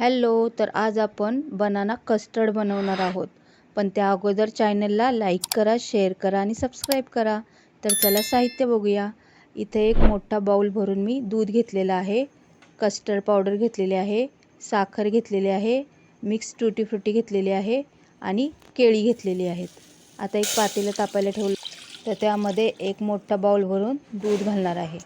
Hello तर आज आपण बनाना कस्टर्ड बनवणार आहोत. पण त्या अगोदर चॅनलला लाईक करा शेअर करा आणि सबस्क्राईब करा. तर चला साहित्य बघूया. इथे एक मोठा बाऊल भरून मी दूध घेतलेलं आहे. कस्टर्ड पावडर घेतलेली आहे. साखर घेतलेली आहे. मिक्स टुटी फ्रुटी घेतलेली आहे. आणि केळी घेतलेली आहेत. आता एक पातेलं तापायला ठेवलं. तर त्यामध्ये एक मोठा बाऊल भरून दूध घालणार आहे.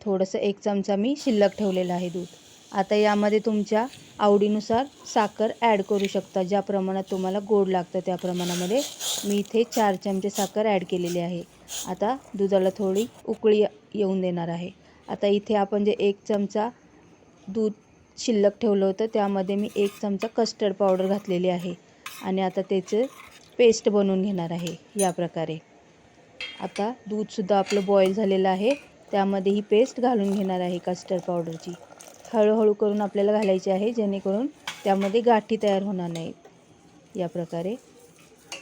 थोडंसं एक चमचा मी शिल्लक ठेवलेलं आहे दूध. आता यामध्ये तुमच्या आवडीनुसार साखर ॲड करू शकता. ज्या प्रमाणात तुम्हाला गोड लागतं त्या प्रमाणामध्ये मी इथे चार चमचे साखर ॲड केलेली आहे. आता दुधाला थोडी उकळी येऊन देणार आहे. आता इथे आपण जे एक चमचा दूध शिल्लक ठेवलं होतं त्यामध्ये मी एक चमचा कस्टर्ड पावडर घातलेली आहे. आणि आता त्याचं पेस्ट बनवून घेणार आहे या प्रकारे. आता दूधसुद्धा आपलं बॉईल झालेलं आहे. त्यामध्ये ही पेस्ट घालून घेणार आहे कस्टर्ड पावडरची. हळूहळू करून आपल्याला घालायची आहे जेणेकरून त्यामध्ये गाठी तयार होणार नाहीत. या प्रकारे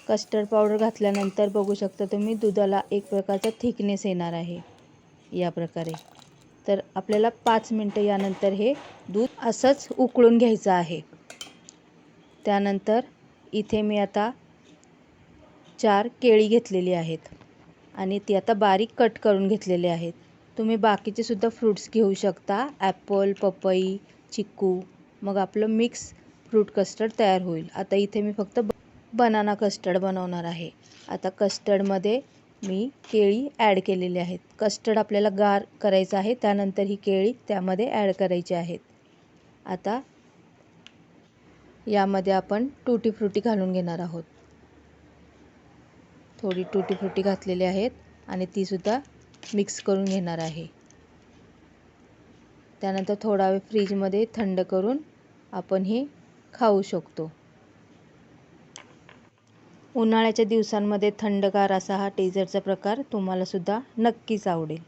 कस्टर्ड पावडर घातल्यानंतर बघू शकता तुम्ही दुधाला एक प्रकारचा थिकनेस येणार आहे. या प्रकारे. तर आपल्याला पाच मिनटं यानंतर हे दूध असंच उकळून घ्यायचं आहे. त्यानंतर इथे मी आता चार केळी घेतलेली आहेत आणि ती आता बारीक कट करून घेतलेले आहेत. तुम्ही बाकीचे सुद्धा फ्रूट्स घेऊ शकता. ॲपल पपई चिक्कू. मग आपलं मिक्स फ्रूट कस्टर्ड तयार होईल. आता इथे मी फक्त बनाना कस्टर्ड बनवणार आहे. आता कस्टर्डमध्ये मी केळी ॲड केलेली आहेत. कस्टर्ड आपल्याला गार करायचं आहे. त्यानंतर ही केळी त्यामध्ये ॲड करायची आहेत. आता यामध्ये आपण टूटी फ्रुटी घालून घेणार आहोत. थोडी टूटी फ्रुटी घातलेली आहेत आणि तीसुद्धा मिक्स करून घेणार आहे. त्यानंतर थोडा वेळ फ्रीजमध्ये थंड करून आपण हे खाऊ शकतो. उन्हाळ्याच्या दिवसांमध्ये थंडगार असा हा टेझरचा प्रकार तुम्हालासुद्धा नक्कीच आवडेल.